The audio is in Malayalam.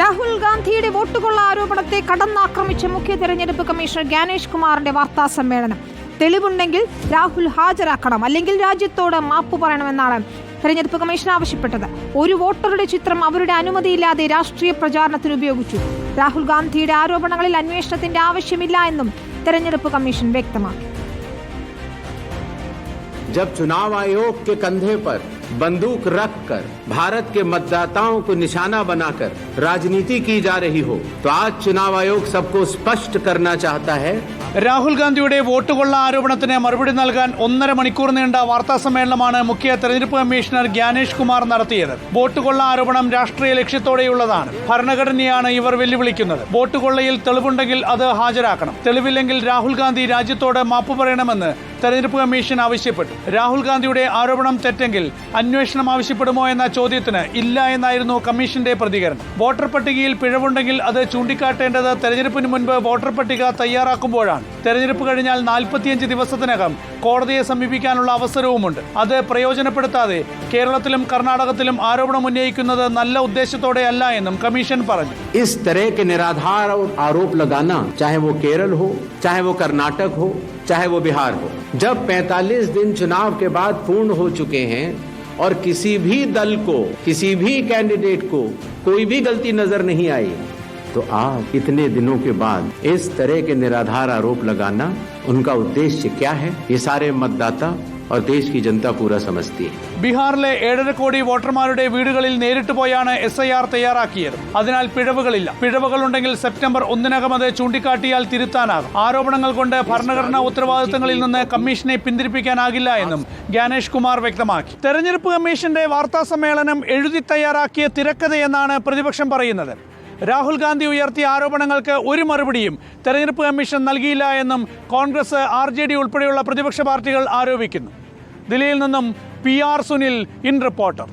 രാഹുൽ ഗാന്ധിയുടെ വോട്ടുകൊള്ള ആരോപണത്തെ കടന്നാക്രമിച്ച മുഖ്യ തെരഞ്ഞെടുപ്പ് കമ്മീഷണർ ജ്ഞാനേഷ് കുമാറിന്റെ വാർത്താ സമ്മേളനം. തെളിവുണ്ടെങ്കിൽ രാഹുൽ ഹാജരാക്കണം. അല്ലെങ്കിൽ രാജ്യത്തോട് മാപ്പ് പറയണമെന്നാണ് തെരഞ്ഞെടുപ്പ് കമ്മീഷൻ ആവശ്യപ്പെട്ടത്. ഒരു വോട്ടറുടെ ചിത്രം അവരുടെ അനുമതിയില്ലാതെ രാഷ്ട്രീയ പ്രചാരണത്തിന് ഉപയോഗിച്ചു. രാഹുൽ ഗാന്ധിയുടെ ആരോപണങ്ങളിൽ അന്വേഷണത്തിന്റെ ആവശ്യമില്ല എന്നും തെരഞ്ഞെടുപ്പ് കമ്മീഷൻ വ്യക്തമാക്കി. जब चुनाव आयोग के कंधे पर बंदूक रखकर भारत के मतदाताओं को निशाना बनाकर राजनीति की जा रही हो तो आज चुनाव आयोग सबको स्पष्ट करना चाहता है രാഹുൽ ഗാന്ധിയുടെ വോട്ടുകൊള്ള ആരോപണത്തിന് മറുപടി നൽകാൻ ഒന്നര മണിക്കൂർ നീണ്ട വാർത്താ സമ്മേളനമാണ് മുഖ്യ തെരഞ്ഞെടുപ്പ് കമ്മീഷണർ ജ്ഞാനേഷ് കുമാർ നടത്തിയത് വോട്ടുകൊള്ള ആരോപണം രാഷ്ട്രീയ ലക്ഷ്യത്തോടെയുള്ളതാണ് ഭരണഘടനയാണ് ഇവർ വെല്ലുവിളിക്കുന്നത് വോട്ടുകൊള്ളയിൽ തെളിവുണ്ടെങ്കിൽ അത് ഹാജരാക്കണം തെളിവില്ലെങ്കിൽ രാഹുൽ ഗാന്ധി രാജ്യത്തോട് മാപ്പ് പറയണമെന്ന് തെരഞ്ഞെടുപ്പ് കമ്മീഷൻ ആവശ്യപ്പെട്ടു. രാഹുൽ ഗാന്ധിയുടെ ആരോപണം തെറ്റെങ്കിൽ അന്വേഷണം ആവശ്യപ്പെടുമോ എന്ന ചോദ്യത്തിന് ഇല്ല എന്നായിരുന്നു കമ്മീഷന്റെ പ്രതികരണം. വോട്ടർ പട്ടികയിൽ പിഴവുണ്ടെങ്കിൽ അത് ചൂണ്ടിക്കാട്ടേണ്ടത് തെരഞ്ഞെടുപ്പിന് മുൻപ് വോട്ടർ പട്ടിക തയ്യാറാക്കുമ്പോഴാണ്. തെരഞ്ഞെടുപ്പ് കഴിഞ്ഞാൽ നാൽപ്പത്തിയഞ്ച് ദിവസത്തിനകം കോടതിയെ സമീപിക്കാനുള്ള അവസരവുമുണ്ട് അത് പ്രയോജനപ്പെടുത്താതെ കേരളത്തിലും കർണാടകത്തിലും ആരോപണം ഉന്നയിക്കുന്നത് നല്ല ഉദ്ദേശത്തോടെയല്ല എന്നും കമ്മീഷൻ പറഞ്ഞു इस तरह के निराधार आरोप लगाना चाहे वो केरल हो चाहे वो कर्नाटक हो चाहे वो बिहार हो जब 45 दिन चुनाव के बाद पूर्ण हो चुके हैं और किसी भी दल को किसी भी कैंडिडेट को कोई भी गलती नजर नहीं आई तो आज इतने दिनों के बाद इस तरह के निराधार आरोप लगाना उनका उद्देश्य क्या है ये सारे मतदाता और देश की जनता पूरा समझती है ബീഹാറിലെ ഏഴര കോടി വോട്ടർമാരുടെ വീടുകളിൽ നേരിട്ട് പോയാണ് എസ് ഐ ആർ തയ്യാറാക്കിയത് അതിനാൽ പിഴവുകളില്ല പിഴവുകളുണ്ടെങ്കിൽ സെപ്റ്റംബർ ഒന്നിനകം അത് ചൂണ്ടിക്കാട്ടിയാൽ തിരുത്താനാകും ആരോപണങ്ങൾ കൊണ്ട് ഭരണഘടനാ ഉത്തരവാദിത്തങ്ങളിൽ നിന്ന് കമ്മീഷനെ പിന്തിരിപ്പിക്കാനാകില്ല എന്നും ജ്ഞാനേഷ് കുമാർ വ്യക്തമാക്കി തെരഞ്ഞെടുപ്പ് കമ്മീഷന്റെ വാർത്താ സമ്മേളനം എഴുതി തയ്യാറാക്കിയ തിരക്കഥയെന്നാണ് പ്രതിപക്ഷം പറയുന്നത് രാഹുൽ ഗാന്ധി ഉയർത്തിയ ആരോപണങ്ങൾക്ക് ഒരു മറുപടിയും തെരഞ്ഞെടുപ്പ് കമ്മീഷൻ നൽകിയില്ല എന്നും കോൺഗ്രസ് ആർ ജെ ഡി ഉൾപ്പെടെയുള്ള പ്രതിപക്ഷ പാർട്ടികൾ ആരോപിക്കുന്നു. ദില്ലിയിൽ നിന്നും P R Sunil in reporter.